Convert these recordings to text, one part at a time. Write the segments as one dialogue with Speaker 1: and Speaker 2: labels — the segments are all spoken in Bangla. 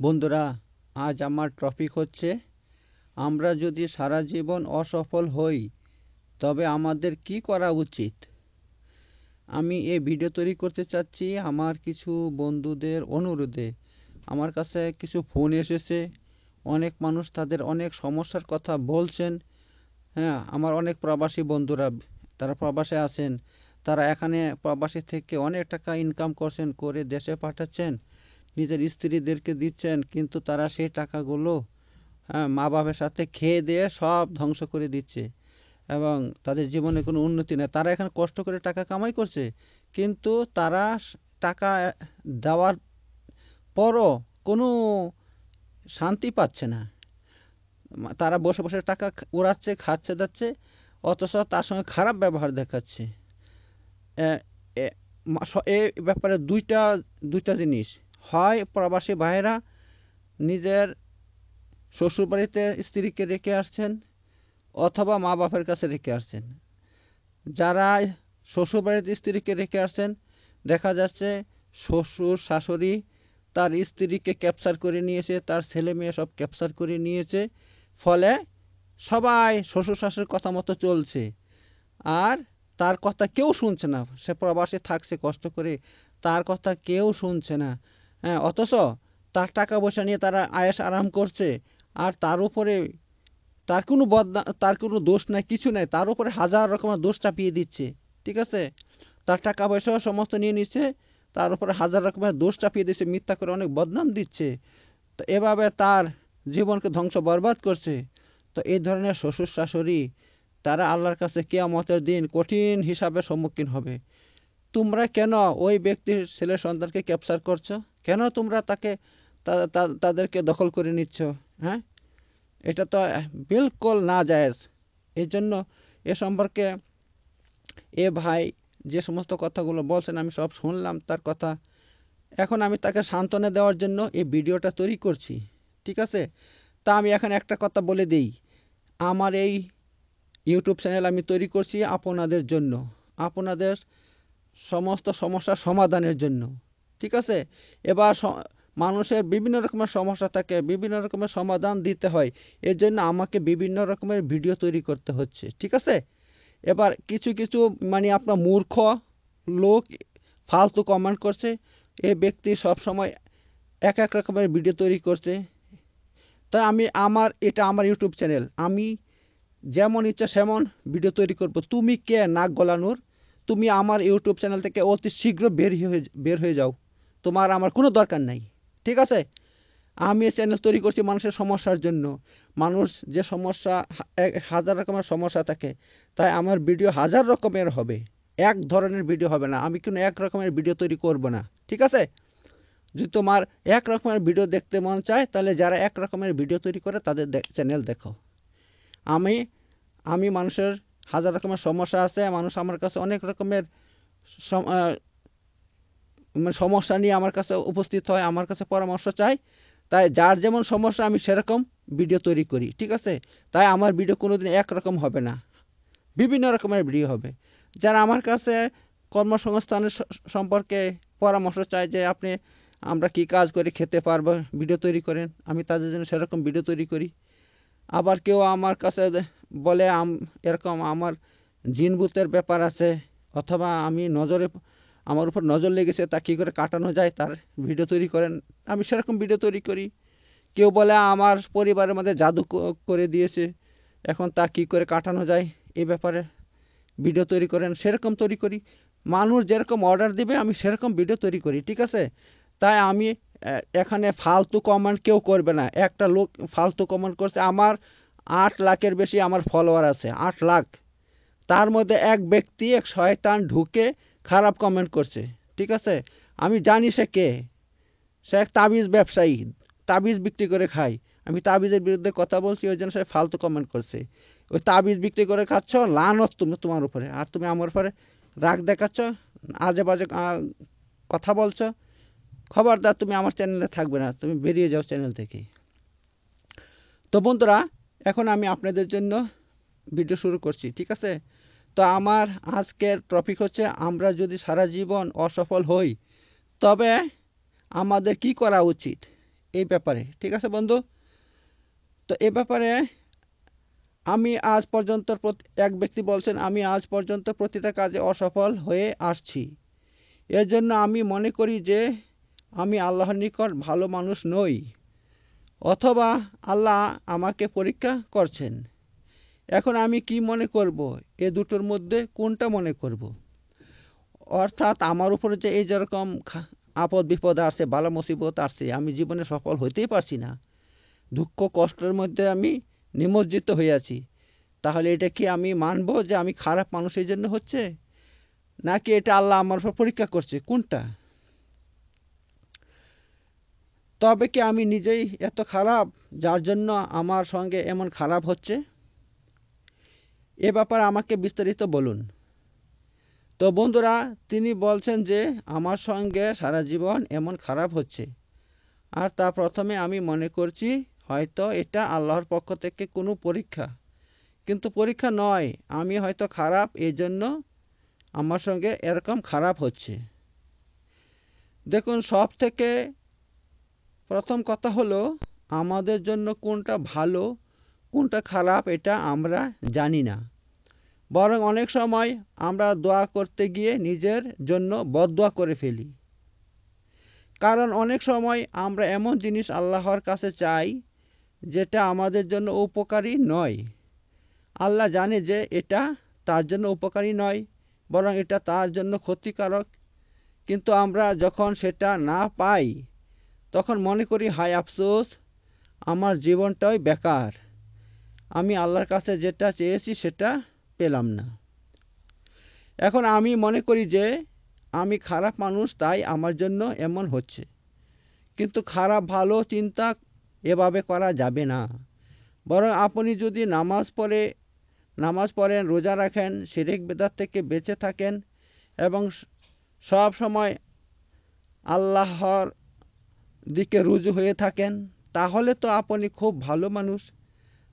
Speaker 1: বন্ধুরা, আজ আমার টপিক হচ্ছে, আমরা যদি সারা জীবন অসফল হই, তবে আমাদের কি করা উচিত? আমি এই ভিডিও তৈরি করতে চাচ্ছি আমার কিছু বন্ধুদের অনুরোধে। আমার কাছে কিছু ফোন এসেছে, অনেক মানুষ তাদের অনেক সমস্যার কথা বলছেন। হ্যাঁ আমার অনেক প্রবাসী বন্ধুরা, তারা প্রবাসে আছেন, তারা এখানে প্রবাসী থেকে অনেক টাকা ইনকাম করছেন, করে দেশে পাঠাচ্ছেন। নিজের স্ত্রীদেরকে দিচ্ছেন, কিন্তু তারা সেই টাকাগুলো হ্যাঁ মা বাবার সাথে খেয়ে দিয়ে সব ধ্বংস করে দিচ্ছে। এবং তাদের জীবনে কোনো উন্নতি নেই। তারা এখানে কষ্ট করে টাকা কামাই করছে, কিন্তু তারা টাকা দেওয়ার পরও কোনো শান্তি পাচ্ছে না। তারা বসে বসে টাকা উড়াচ্ছে, খাচ্ছে যাচ্ছে অথচ তার সঙ্গে খারাপ ব্যবহার দেখাচ্ছে। এ ব্যাপারে দুইটা দুইটা জিনিস। হয় প্রবাসী ভাইয়েরা, নিজের শ্বশুরবাড়িতে স্ত্রীকে রেখে আসছেন অথবা মা বাপের কাছে রেখে আসছেন। যারা শ্বশুরবাড়িতে স্ত্রীকে রেখে আসছেন, দেখা যাচ্ছে শ্বশুর, শাশুড়ি তার স্ত্রীকে ক্যাপচার করে নিয়েছে, তার ছেলে মেয়ে সব ক্যাপচার করে নিয়েছে, ফলে সবাই শ্বশুর, শাশুড়ির কথা মতো চলছে। আর তার কথা কেউ শুনছে না। সে প্রবাসে থাকছে, কষ্ট করে তার কথা কেউ শুনছে না। হ্যাঁ অথচ তার টাকা পয়সা নিয়ে তারা আয়েস আরাম করছে, আর তার উপরে তার কোনো বদনা, তার কোনো দোষ নাই, কিছু নাই, তার উপরে হাজার রকমের দোষ চাপিয়ে দিচ্ছে, ঠিক আছে? তার টাকা পয়সাও সমস্ত নিয়ে নিচ্ছে, তার উপরে হাজার রকমের দোষ চাপিয়ে দিচ্ছে, মিথ্যা করে অনেক বদনাম দিচ্ছে। তো এভাবে তার জীবনকে ধ্বংস বরবাদ করছে। তো এই ধরনের শ্বশুর শাশুড়ি, তারা আল্লাহর কাছে কেয়ামতের দিন কঠিন হিসাবে সম্মুখীন হবে। তোমরা কেন ওই ব্যক্তির ছেলে সন্তানকে ক্যাপচার করছ? কেন তোমরা তাকে তাদেরকে দখল করে নিচ্ছ? হ্যাঁ? এটা তো বিলকুল না জায়েজ এই জন্য এ সম্পর্কে এ ভাই যে সমস্ত কথাগুলো বলছেন, আমি সব শুনলাম তার কথা। এখন আমি তাকে সান্ত্বনা দেওয়ার জন্য এই ভিডিওটা তৈরি করছি, ঠিক আছে? তা আমি এখন একটা কথা বলে দিই। আমার এই ইউটিউব চ্যানেল আমি তৈরি করছি আপনাদের জন্য। আপনাদের সমস্ত সমস্যার সমাধানের জন্য। ঠিক আছে? এবার মানুষের বিভিন্ন রকমের সমস্যা থাকে, বিভিন্ন রকমের সমাধান দিতে হয়। এর জন্য আমাকে বিভিন্ন রকমের ভিডিও তৈরি করতে হচ্ছে। ঠিক আছে? এবার কিছু কিছু মানে আপনার মূর্খ লোক ফালতু কমেন্ট করছে। এ ব্যক্তি সব সময় এক এক রকমের ভিডিও তৈরি করছে। তাই আমি, আমার, এটা আমার ইউটিউব চ্যানেল আমি যেমন ইচ্ছা সেমন ভিডিও তৈরি করব। তুমি কে? নাক গলানোর। তুমি আমার ইউটিউব চ্যানেল থেকে অতি শীঘ্র বের হয়ে বের হয়ে যাও। তোমার আমার কোনো দরকার নাই। ঠিক আছে? আমি এই চ্যানেল তৈরি করছি মানুষের সমস্যার জন্য। মানুষ যে সমস্যা হাজার রকমের সমস্যা থাকে, তাই আমার ভিডিও হাজার রকমের হবে। এক ধরনের ভিডিও হবে না। আমি কোনো এক রকমের ভিডিও তৈরি করব না। ঠিক আছে? যদি তোমার এক রকমের ভিডিও দেখতে মন চায়, তাহলে যারা এক রকমের ভিডিও তৈরি করে, তাদের চ্যানেল দেখো। আমি আমি মানুষের হাজার রকমের সমস্যা আছে, মানুষ আমার কাছে অনেক রকমের সমস্যা নিয়ে আমার কাছে উপস্থিত হয়, আমার কাছে পরামর্শ চাই তাই যার যেমন সমস্যা, আমি সেরকম ভিডিও তৈরি করি, ঠিক আছে? তাই আমার ভিডিও কোনোদিন একরকম হবে না। বিভিন্ন রকমের ভিডিও হবে। যারা আমার কাছে কর্মসংস্থানের সম্পর্কে পরামর্শ চায় যে আপনি, আমরা কি কাজ করে খেতে পারব ভিডিও তৈরি করেন, আমি তাদের জন্য সেরকম ভিডিও তৈরি করি। আবার কেউ আমার কাছে বলে এরকম আমার জিন ভূতের ব্যাপার আছে, অথবা আমি নজরে, আমার উপর নজর লেগেছে, তা কী করে কাটানো যায়? তার ভিডিও তৈরি করেন। আমি সেরকম ভিডিও তৈরি করি। কেউ বলে, আমার পরিবারের মধ্যে জাদু করে দিয়েছে, এখন তা কী করে কাটানো যায়? এই ব্যাপারে ভিডিও তৈরি করেন, সেরকম তৈরি করি। মানুষ যেরকম অর্ডার দিবে, আমি সেরকম ভিডিও তৈরি করি, ঠিক আছে? তাই আমি এখানে ফালতু কমেন্ট কেউ করবে না। একটা লোক ফালতু কমেন্ট করছে, আমার আট লাখের বেশি আমার ফলোয়ার আছে, আট লাখ। তার মধ্যে এক ব্যক্তি, এক শয়তান ঢুকে খারাপ কমেন্ট করছে। ঠিক আছে? আমি জানি সে কে। সে এক তাবিজ ব্যবসায়ী, তাবিজ বিক্রি করে খায়। আমি তাবিজের বিরুদ্ধে কথা বলছি, ওই জন্য সে ফালতু কমেন্ট করছে। ওই তাবিজ বিক্রি করে খাচ্ছ, লানত তুমি, তোমার উপরে। আর তুমি আমার উপরে রাগ দেখাচ্ছ আজে বাজে কথা বলছো খবরদার, তুমি আমার চ্যানেলে থাকবে না, তুমি বেরিয়ে যাও চ্যানেল থেকে। তো বন্ধুরা, এখন আমি আপনাদের জন্য ভিডিও শুরু করছি, ঠিক আছে? তো আমার আজকের টপিক হচ্ছে, আমরা যদি সারা জীবন অসফল হই, তবে আমাদের কি করা উচিত? এই ব্যাপারে, ঠিক আছে বন্ধু? তো এ ব্যাপারে আমি আজ পর্যন্ত এক ব্যক্তি বলছেন, আমি আজ পর্যন্ত প্রতিটা কাজে অসফল হয়ে আসছি। এর জন্য আমি মনে করি যে আমি আল্লাহর নিকট ভালো মানুষ নই, অথবা আল্লাহ আমাকে পরীক্ষা করছেন। এখন আমি কি মনে করব? এ দুটোর মধ্যে কোনটা মনে করব? অর্থাৎ আমার উপরে যে এই যেরকম আপদ বিপদ আসছে বালা মুসিবত আসছে, আমি জীবনে সফল হইতেই পারছি না। দুঃখ কষ্টের মধ্যে আমি নিমজ্জিত আছি। তাহলে এটা কি আমি মানব যে আমি খারাপ মানুষ এই জন্য হচ্ছে? নাকি এটা আল্লাহ আমার উপর পরীক্ষা করছে? কোনটা? তবে কি আমি নিজেই এত খারাপ? যার জন্য আমার সঙ্গে এমন খারাপ হচ্ছে? এ ব্যাপারে আমাকে বিস্তারিত বলুন। তো বন্ধুরা, তিনি বলছেন যে আমার সঙ্গে সারা জীবন এমন খারাপ হচ্ছে। আর তা প্রথমে আমি মনে করছি, হয়তো এটা আল্লাহর পক্ষ থেকে কোনো পরীক্ষা। কিন্তু পরীক্ষা নয়, আমি হয়তো খারাপ এই জন্য আমার সঙ্গে এরকম খারাপ হচ্ছে। দেখুন সব থেকে প্রথম কথা হলো, আমাদের জন্য কোনটা ভালো, কোনটা খারাপ এটা আমরা জানি না। বরং অনেক সময় আমরা দোয়া করতে গিয়ে নিজের জন্য বদোয়া করে ফেলি। কারণ অনেক সময় আমরা এমন জিনিস আল্লাহর কাছে চাই, যেটা আমাদের জন্য উপকারী নয়। আল্লাহ জানে যে এটা তার জন্য উপকারী নয়, বরং এটা তার জন্য ক্ষতিকারক। কিন্তু আমরা যখন সেটা না পাই তখন মনে করি, হায় আফসোস, আমার জীবনটাই বেকার। আমি আল্লাহর কাছে যেটা চেয়েছি সেটা পেলাম না। এখন আমি মনে করি যে, আমি খারাপ মানুষ, তাই আমার জন্য এমন হচ্ছে। কিন্তু খারাপ, ভালো চিন্তা এভাবে করা যাবে না। বরং আপনি যদি নামাজ পড়ে, নামাজ পড়েন, রোজা রাখেন, শিরিক বেদার থেকে বেঁচে থাকেন এবং সব সময় আল্লাহর দিকে রুজু হয়ে থাকেন, তাহলে তো আপনি খুব ভালো মানুষ।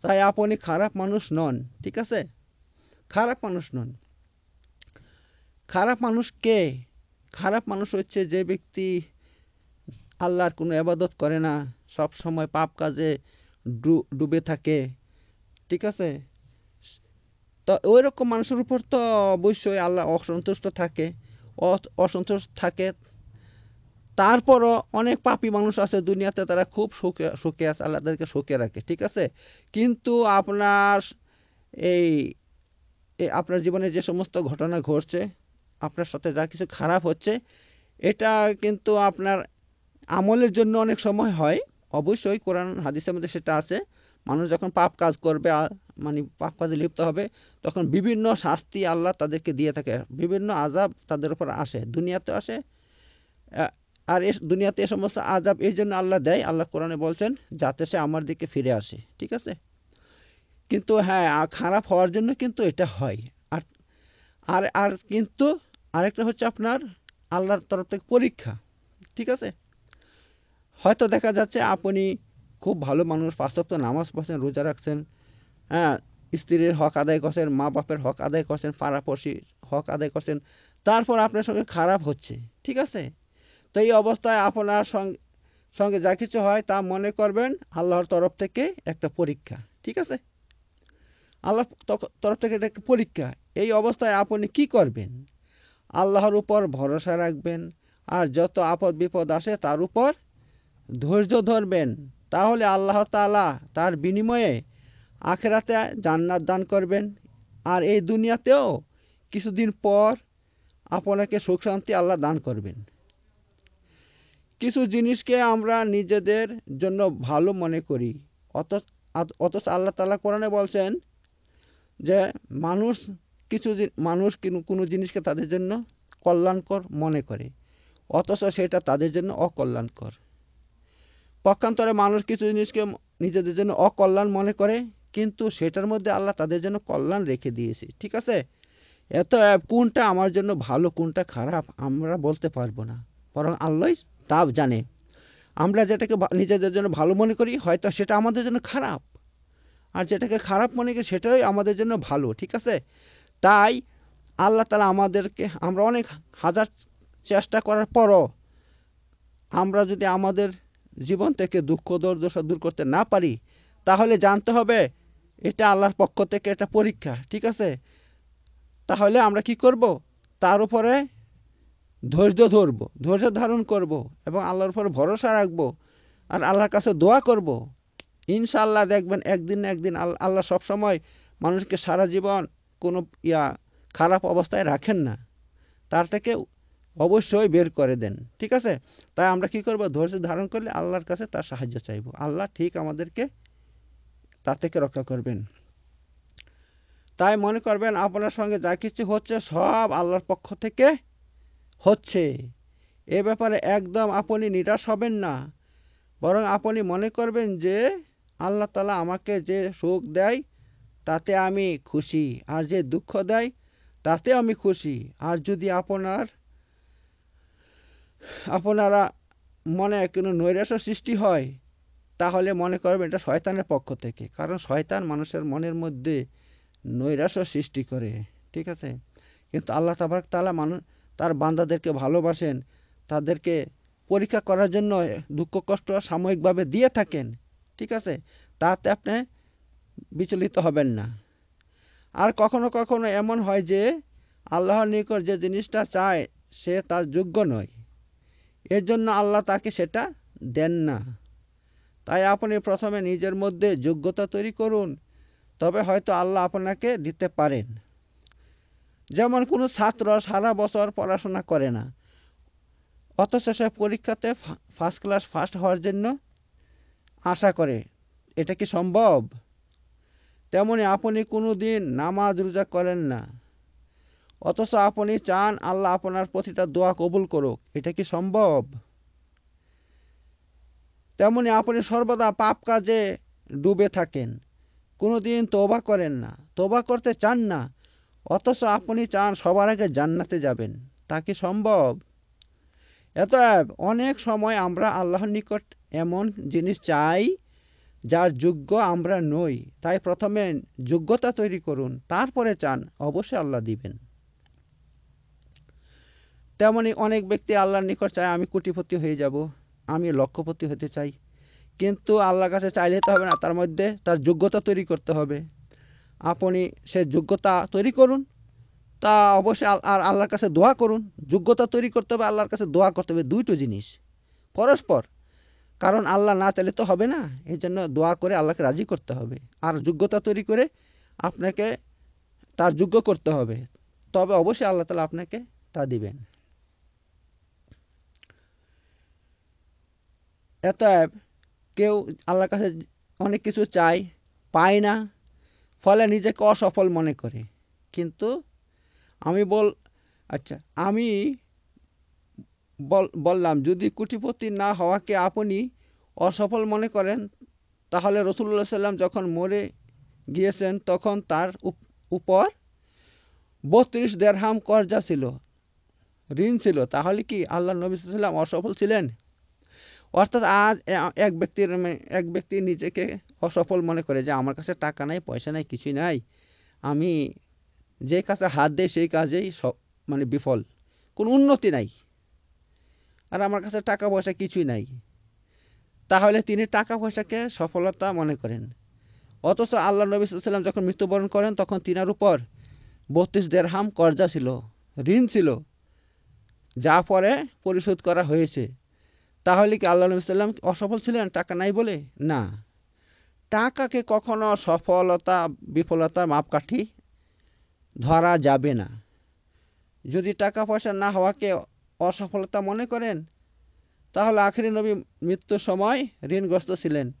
Speaker 1: তাই আপনি খারাপ মানুষ নন, ঠিক আছে? খারাপ মানুষ নন। খারাপ মানুষ কে? খারাপ মানুষ হচ্ছে যে ব্যক্তি আল্লাহর কোনো আবাদত করে না, সব সময় পাপ কাজে ডুবে থাকে, ঠিক আছে? তো ওই রকম মানুষের উপর তো অবশ্যই আল্লাহ অসন্তুষ্ট থাকে অসন্তুষ্ট থাকে। তারপরও অনেক পাপি মানুষ আছে দুনিয়াতে, তারা খুব সুখে সুখে আছে আল্লাহ তাদেরকে সুখে রাখে, ঠিক আছে? কিন্তু আপনার এই আপনার জীবনে যে সমস্ত ঘটনা ঘটছে, আপনার সাথে যা কিছু খারাপ হচ্ছে, এটা কিন্তু আপনার আমলের জন্য অনেক সময় হয়। অবশ্যই কোরআন, হাদিসের মধ্যে সেটা আছে। মানুষ যখন পাপ কাজ করবে মানে পাপ কাজে লিপ্ত হবে, তখন বিভিন্ন শাস্তি আল্লাহ তাদেরকে দিয়ে থাকে। বিভিন্ন আজাব তাদের উপর আসে দুনিয়াতে আসে। আর এ দুনিয়াতে এ সমস্ত আজাব এই জন্য আল্লাহ দেয়। আল্লাহ কোরআনে বলছেন, যাতে সে আমার দিকে ফিরে আসে। ঠিক আছে? কিন্তু হ্যাঁ খারাপ হওয়ার জন্য কিন্তু এটা হয়। আর আর কিন্তু আরেকটা হচ্ছে আপনার আল্লাহর তরফ থেকে পরীক্ষা। ঠিক আছে? হয়তো দেখা যাচ্ছে আপনি খুব ভালো মানুষ পাঁচক্ত নামাজ পড়ছেন, রোজা রাখছেন হ্যাঁ স্ত্রীর হক আদায় করছেন মা বাপের হক আদায় করছেন, পাড়াপড়শির হক আদায় করছেন, তারপর আপনার সঙ্গে খারাপ হচ্ছে। ঠিক আছে? তো এই অবস্থায় আপনার সঙ্গে যা কিছু হয় তা মনে করবেন আল্লাহর তরফ থেকে একটা পরীক্ষা, ঠিক আছে? আল্লাহ তরফ থেকে একটা পরীক্ষা, এই অবস্থায় আপনি কি করবেন? আল্লাহর উপর ভরসা রাখবেন আর যত আপদ বিপদ আসে তার উপর ধৈর্য ধরবেন। তাহলে আল্লাহ তালা তার বিনিময়ে আখেরাতে জান্নাত দান করবেন। আর এই দুনিয়াতেও কিছুদিন পর আপনাকে সুখ শান্তি আল্লাহ দান করবেন। কিছু জিনিসকে আমরা নিজেদের জন্য ভালো মনে করি। অত অথচ আল্লাহ তালা কোরআনে বলছেন যে, মানুষ কিছু মানুষ কোনো জিনিসকে তাদের জন্য কল্যাণকর মনে করে অথচ সেটা তাদের জন্য অকল্যাণকর। পক্ষান্তরে মানুষ কিছু জিনিসকে নিজেদের জন্য অকল্যাণ মনে করে, কিন্তু সেটার মধ্যে আল্লাহ তাদের জন্য কল্যাণ রেখে দিয়েছে। ঠিক আছে? এত কোনটা আমার জন্য ভালো, কোনটা খারাপ আমরা বলতে পারব না। বরং আল্লাহ তা জানে। আমরা যেটাকে নিজেদের জন্য ভালো মনে করি, হয়তো সেটা আমাদের জন্য খারাপ। আর যেটাকে খারাপ মনে করি, সেটাই আমাদের জন্য ভালো, ঠিক আছে? তাই আল্লাহ তালা আমাদেরকে, আমরা অনেক হাজার চেষ্টা করার পরও আমরা যদি আমাদের জীবন থেকে দুঃখ, দুর্দশা দূর করতে না পারি, তাহলে জানতে হবে এটা আল্লাহর পক্ষ থেকে একটা পরীক্ষা, ঠিক আছে? তাহলে আমরা কি করব? তার উপরে ধৈর্য ধরব, ধৈর্য ধারণ করব এবং আল্লাহর উপর ভরসা রাখব আর আল্লাহর কাছে দোয়া করব। ইনশাআল্লাহ দেখবেন একদিন না একদিন আল্লাহ সবসময় মানুষকে সারা জীবন কোনো ইয়া, খারাপ অবস্থায় রাখেন না। তার থেকে অবশ্যই বের করে দেন, ঠিক আছে? তাই আমরা কি করব? ধৈর্য ধারণ করলে আল্লাহর কাছে তার সাহায্য চাইব। আল্লাহ ঠিক আমাদেরকে তার থেকে রক্ষা করবেন। তাই মনে করবেন আপনার সঙ্গে যা কিছু হচ্ছে সব আল্লাহর পক্ষ থেকে হচ্ছে। এ ব্যাপারে একদম আপনি নিরাশ হবেন না। বরং আপনি মনে করবেন যে, আল্লাহ তালা আমাকে যে সুখ দেয়, তাতে আমি খুশি। আর যে দুঃখ দেয় তাতে আমি খুশি। আর যদি আপনার, আপনারা মনে কোনো নৈরাশ্য সৃষ্টি হয়, তাহলে মনে করবেন এটা শয়তানের পক্ষ থেকে। কারণ শয়তান মানুষের মনের মধ্যে নৈরাশ্য সৃষ্টি করে। ঠিক আছে? কিন্তু আল্লাহ তাবারক তালা মানুষ তার বান্দাদেরকে ভালোবাসেন, তাদেরকে পরীক্ষা করার জন্য দুঃখ, কষ্ট সাময়িকভাবে দিয়ে থাকেন, ঠিক আছে? তাতে আপনি বিচলিত হবেন না। আর কখনো কখনো এমন হয় যে আল্লাহর নিকট যে জিনিসটা চায়, সে তার যোগ্য নয়। এর জন্য আল্লাহ তাকে সেটা দেন না। তাই আপনি প্রথমে নিজের মধ্যে যোগ্যতা তৈরি করুন, তবে হয়তো আল্লাহ আপনাকে দিতে পারেন। যেমন কোনো ছাত্র সারা বছর পড়াশোনা করে না। অথচ সে পরীক্ষাতে ফার্স্ট ক্লাস ফার্স্ট হওয়ার জন্য আশা করে, এটা কি সম্ভব? তেমনি আপনি কোনো দিন নামাজ রোজা করেন না। অথচ আপনি চান আল্লাহ আপনার প্রতিটা দোয়া কবুল করুক, এটা কি সম্ভব? তেমনি আপনি সর্বদা পাপ কাজে ডুবে থাকেন, কোনো দিন তোবা করেন না। তোবা করতে চান না অথচ আপনি চান সবার আগে জান্নাতে যাবেন। তা কি সম্ভব? এত অনেক সময় আমরা আল্লাহর নিকট এমন জিনিস চাই, যার যোগ্য আমরা নই। তাই প্রথমে যোগ্যতা তৈরি করুন, তারপরে চান, অবশ্যই আল্লাহ দিবেন। তেমনি অনেক ব্যক্তি আল্লাহর নিকট চায়, আমি কোটিপতি হয়ে যাব, আমি লক্ষ্যপতি হতে চাই। কিন্তু আল্লাহর কাছে চাইলে তো হবে না, তার মধ্যে তার যোগ্যতা তৈরি করতে হবে। আপনি সে যোগ্যতা তৈরি করুন। তা অবশ্যই আর আল্লাহর কাছে দোয়া করুন। যোগ্যতা তৈরি করতে হবে, আল্লাহর কাছে দোয়া করতে হবে দুইটো জিনিস। পরস্পর। কারণ আল্লাহ না চাইলে তো হবে না। এই জন্য দোয়া করে আল্লাহকে রাজি করতে হবে। আর যোগ্যতা তৈরি করে আপনাকে তার যোগ্য করতে হবে। তবে অবশ্যই আল্লাহ তালা আপনাকে তা দিবেন। এত কেউ আল্লাহর কাছে অনেক কিছু চায়, পায় না ফলে নিজেকে অসফল মনে করে। কিন্তু আমি বল আচ্ছা আমি বললাম, যদি কোটিপতি না হওয়াকে আপনি অসফল মনে করেন, তাহলে রসুল্লাহ সাল্লাম যখন মরে গিয়েছেন, তখন তার উপর বত্রিশ দেড়হাম কর্জা ছিল, ঋণ ছিল। তাহলে কি আল্লাহ নবী সাল্লাম অসফল ছিলেন? অর্থাৎ আজ এক ব্যক্তির এক ব্যক্তি নিজেকে অসফল মনে করে যে আমার কাছে টাকা নাই, পয়সা নাই, কিছুই নাই। আমি যে কাজে হাত দেয় সেই কাজেই সব মানে বিফল। কোনো উন্নতি নাই। আর আমার কাছে টাকা পয়সা কিছুই নাই। তাহলে তিনি টাকা পয়সাকে সফলতা মনে করেন। অথচ আল্লাহ নবী সাল্লাম যখন মৃত্যুবরণ করেন, তখন তিনার উপর বত্রিশ দেড়হাম কর্জা ছিল, ঋণ ছিল, যা পরে পরিশোধ করা হয়েছে। তাহলে কি আল্লাহ নবী সাল্লাম অসফল ছিলেন, টাকা নাই বলে? না। টাকাকে কখনো সফলতা বিফলতার মাপকাঠি ধরা যাবে না। যদি টাকা পয়সা না হওয়াকে অসফলতা মনে করেন, তাহলে আখেরি নবী মৃত্যুর সময় ঋণগ্রস্ত ছিলেন।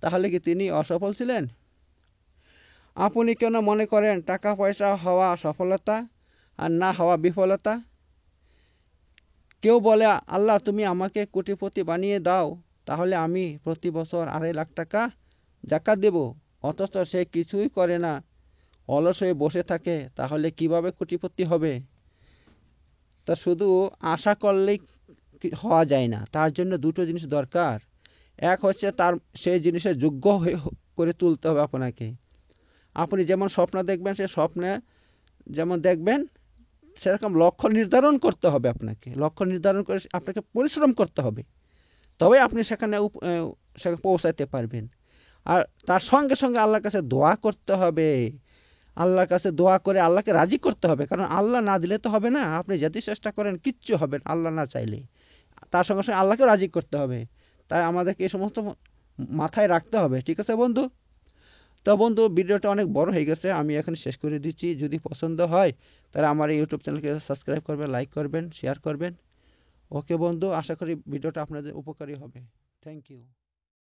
Speaker 1: তাহলে কি তিনি অসফল ছিলেন? আপনি কেন মনে করেন টাকা পয়সা হওয়া সফলতা আর না হওয়া বিফলতা? কেউ বলে, আল্লাহ, তুমি আমাকে কোটিপতি বানিয়ে দাও, তাহলে আমি প্রতি বছর আড়াই লাখ টাকা জাকাত দেব। অথচ সে কিছুই করে না। অলস হয়ে বসে থাকে, তাহলে কীভাবে কোটিপতি হবে? তা শুধু আশা করলেই হওয়া যায় না। তার জন্য দুটো জিনিস দরকার। এক হচ্ছে তার, সেই জিনিসের যোগ্য হয়ে করে তুলতে হবে আপনাকে। আপনি যেমন স্বপ্ন দেখবেন, সে স্বপ্নে যেমন দেখবেন সেরকম লক্ষ্য নির্ধারণ করতে হবে আপনাকে। লক্ষ্য নির্ধারণ করে আপনাকে পরিশ্রম করতে হবে। তবেই আপনি সেখানে সেখানে পৌঁছাতে পারবেন। আর তার সঙ্গে সঙ্গে আল্লাহর কাছে দোয়া করতে হবে। আল্লাহর কাছে দোয়া করে আল্লাহকে রাজি করতে হবে। কারণ আল্লাহ না দিলে তো হবে না। আপনি যেতে চেষ্টা করেন, কিচ্ছু হবে না আল্লাহ না চাইলে। তার সঙ্গে সঙ্গে আল্লাহকেও রাজি করতে হবে। তাই আমাদেরকে এই সমস্ত মাথায় রাখতে হবে। ঠিক আছে বন্ধু? তো বন্ধু, ভিডিওটা অনেক বড় হয়ে গেছে, আমি এখন শেষ করে দিচ্ছি। যদি পছন্দ হয়, তাহলে আমার এই ইউটিউব চ্যানেলকে সাবস্ক্রাইব করবেন লাইক করবেন শেয়ার করবেন। ওকে বন্ধু, আশা করি ভিডিওটা আপনাদের উপকারী হবে। Thank you